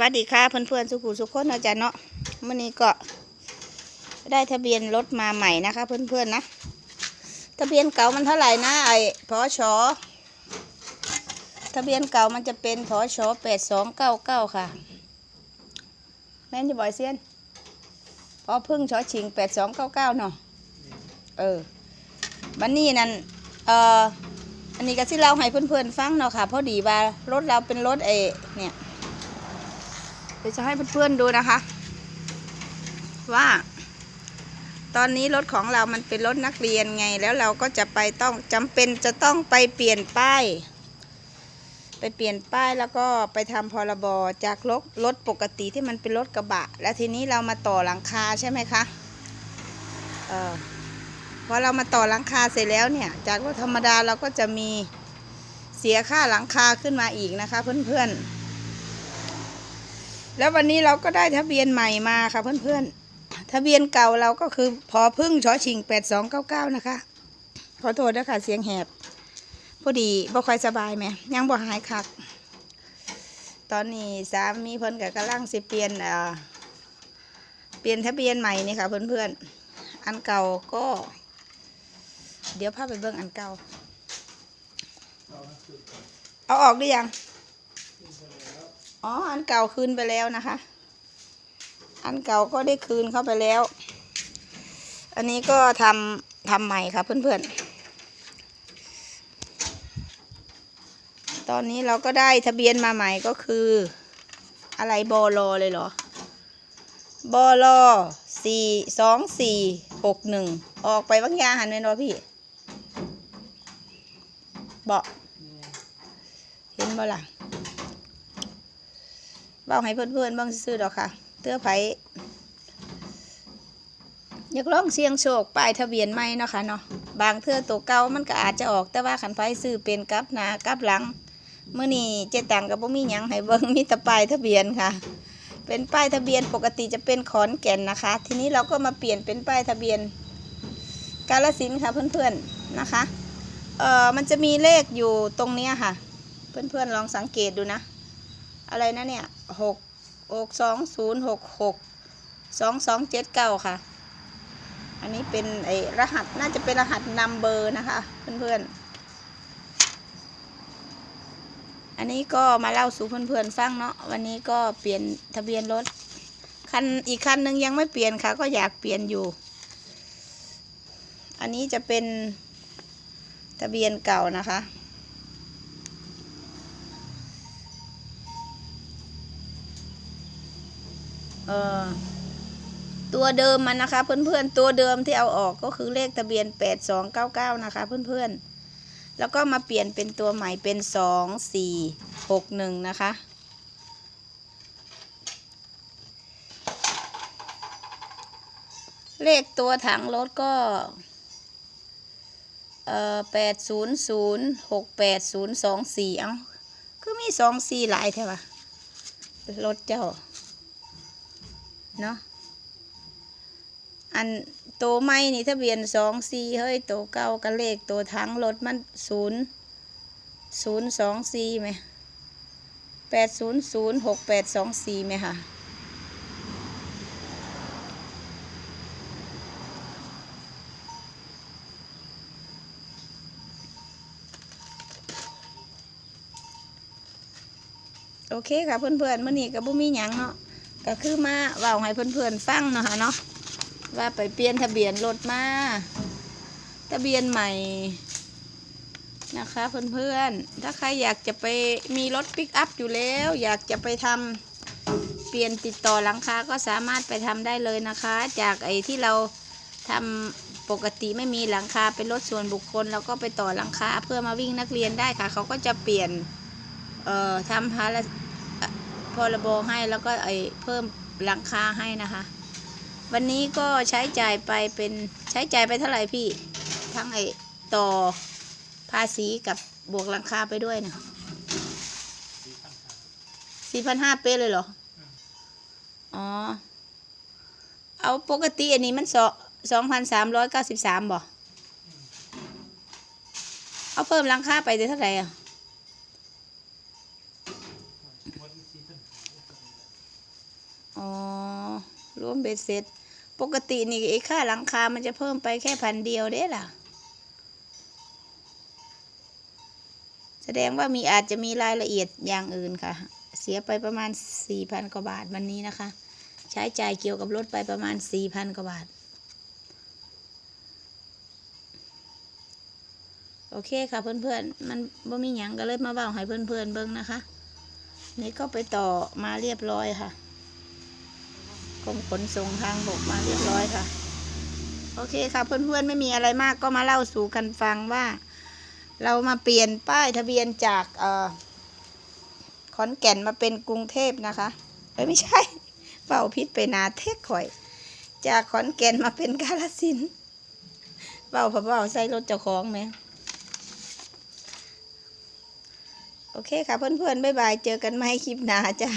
วัสดีค่ะเพื่อนๆสุขุสุขคนอาจารย์เนาะมื่อนี้ก็ได้ทะเบียนรถมาใหม่นะคะ เพื่อนๆนะทะเบียนเก่ามันเท่าไหร่นะไอ้พอชอทะเบียนเก่ามันจะเป็นพอชอแปดสองเก้าเก้าค่ะ แม่นจะบ่อยเซียนพอพึ่งชอชิงแปดสองเก้าเก้าเนาะเออบันนี้นั่นเอ่ออันนี้ก็ที่เราให้เพื่อนๆฟังเนาะค่ะพอดีว่ารถเราเป็นรถเอเนี่ย เดี๋ยวจะให้เพื่อนๆดูนะคะ ว่า ตอนนี้รถของเรามันเป็นรถนักเรียนไง แล้วเราก็จะไปต้องจำเป็นจะต้องไปเปลี่ยนป้ายไปเปลี่ยนป้ายแล้วก็ไปทำพรบจากรถรถปกติที่มันเป็นรถกระบะ แล้วทีนี้เรามาต่อหลังคาใช่ไหมคะเออพอเรามาต่อหลังคาเสร็จแล้วเนี่ย จากรถธรรมดาเราก็จะมีเสียค่าหลังคาขึ้นมาอีกนะคะ เพื่อนๆ แล้ววันนี้เราก็ได้ทะเบียนใหม่มาค่ะเพื่อนๆ ทะเบียนเก่าเราก็คือพอพึ่งชอชิงแปดสองเก้าเก้านะคะ ขอโทษนะคะเสียงแหบพอดีบ่ค่อยสบายไหมยังบ่หายคัก ตอนนี้สามีเพิ่นกับกำลังสิเปลี่ยนเอ่อเปลี่ยนทะเบียนใหม่นี่ค่ะเพื่อนๆ อันเก่าก็ เดี๋ยวพาไปเบิ่งอันเก่า เอาออกได้ยัง อ๋อ อันเก่าคืนไปแล้วนะคะ อันเก่าก็ได้คืนเข้าไปแล้ว อันนี้ก็ทำทำใหม่ค่ะเพื่อนๆ ตอนนี้เราก็ได้ทะเบียนมาใหม่ก็คือ อะไรบอลอเลยเหรอบอลอสี่สองสี่หกหนึ่งออกไปบางยาหันเลยเนาะพี่บอกเห็นบ่ล่ะ เบ้าให้เพื่อนๆบ้างซื้อดอกค่ะเตื้อไผอยากลองเสียงโชคป้ายทะเบียนใหม่เนาะค่ะเนาะบางเทื่อตัวเก่ามันก็อาจจะออกแต่ว่าขันไฟซื้อเป็นกับหน้ากับหลังเมื่อนี้เจตังกับบ่มีหยังให้เบิ่งมีแต่ป้ายทะเบียนค่ะ เป็นป้ายทะเบียนปกติจะเป็นขอนแก่นนะคะ ทีนี้เราก็มาเปลี่ยนเป็นป้ายทะเบียน กาลสินค่ะเพื่อนๆนะคะเออมันจะมีเลขอยู่ตรงเนี้ยค่ะ เพื่อนๆลองสังเกตดูนะ อะไรนะเนี่ยหกหกสองศูนย์หกหกสองสองเจ็ดเก้าค่ะ อันนี้เป็นไอรหัสน่าจะเป็นรหัสนัมเบอร์นะคะ เพื่อนๆ อันนี้ก็มาเล่าสู่เพื่อนๆฟังเนาะวันนี้ก็เปลี่ยนทะเบียนรถคันอีกคันหนึ่งยังไม่เปลี่ยนค่ะ ก็อยากเปลี่ยนอยู่ อันนี้จะเป็นทะเบียนเก่านะคะ เออตัวเดิมมันนะคะ เพื่อนๆตัวเดิมที่เอาออกก็คือเลขทะเบียนแปดสองเก้าเก้านะคะ เพื่อนๆ แล้วก็มาเปลี่ยนเป็นตัวใหม่เป็นสองสี่หกหนึ่งนะคะ เลขตัวถังรถก็เอ่อแปดศูนย์ศูนย์หกแปดศูนย์สองสี่เอ้า คือมีสองสี่หลายแท่ปะรถเจ้า เนาะอันโตวไม่นี่ทะเบียนสองสี่เฮ้ยโตวเก้ากับเลขตัวทั้งรถมันศูนย์ศูนย์สองสี่ไหมแปดศูนย์ศูนย์หกแปดสองสี่ไหมค่ะโอเคค่ะเพื่อนๆมื่อนี้กับบุมีหยังเนาะ ก็คือมาเว่าให้เพื่อนๆฟังเนาะค่ะเนาะว่าไปเปลี่ยนทะเบียนรถมาทะเบียนใหม่นะคะเพื่อนๆ ถ้าใครอยากจะไปมีรถปิกอัพอยู่แล้ว อยากจะไปทำเปลี่ยนติดต่อหลังคาก็สามารถไปทำได้เลยนะคะ จากไอ้ที่เราทำปกติไม่มีหลังคาเป็นรถส่วนบุคคลเราก็ไปต่อหลังคาเพื่อมาวิ่งนักเรียนได้ค่ะ เขาก็จะเปลี่ยนเอ่อทำภาร พรบให้แล้วก็ไอ้เพิ่มหลังคาให้นะคะ วันนี้ก็ใช้จ่ายไปเป็นใช้จ่ายไปเท่าไหร่พี่ ทั้งไอ้ต่อภาษีกับบวกหลังคาไปด้วยนะสี่พันห้าเป๊ะเลยเหรอ อ๋อ เอาปกติอันนี้มันสองสองพันสามร้อยเก้าสิบสามบ่ เอาเพิ่มหลังคาไปได้เท่าไหร่อะ อ อ๋อรวมเบ็ดเสร็จ ปกตินี่ไอ้ค่าหลังคา มันจะเพิ่มไปแค่พันเดียวเด้ล่ะ แสดงว่ามีอาจจะมีรายละเอียดอย่างอื่นค่ะ เสียไปประมาณสี่พันกว่าบาทวันนี้นะคะ ใช้จ่ายเกี่ยวกับรถไปประมาณสี่พันกว่าบาท โอเคค่ะเพื่อนๆ มันบ่มีหยังก็เลยมาเบ้าให้เพื่อนๆเบิ่งนะคะ นี่ก็ไปต่อมาเรียบร้อยค่ะ กรมขนส่งทางบกมาเรียบร้อยค่ะ โอเคค่ะเพื่อนๆไม่มีอะไรมากก็มาเล่าสู่กันฟังว่า เรามาเปลี่ยนป้ายทะเบียนจากเอ่อขอนแก่นมาเป็นกรุงเทพนะคะเอ้ยไม่ใช่เป่าพิษไปนาเทคข่อย จากขอนแก่นมาเป็นกาลสินเป่าพะเป่าใส่รถเจ้าของไหมโอเคค่ะเพื่อนๆบ๊ายบายเจอกันใหม่คลิปหน้าจ้า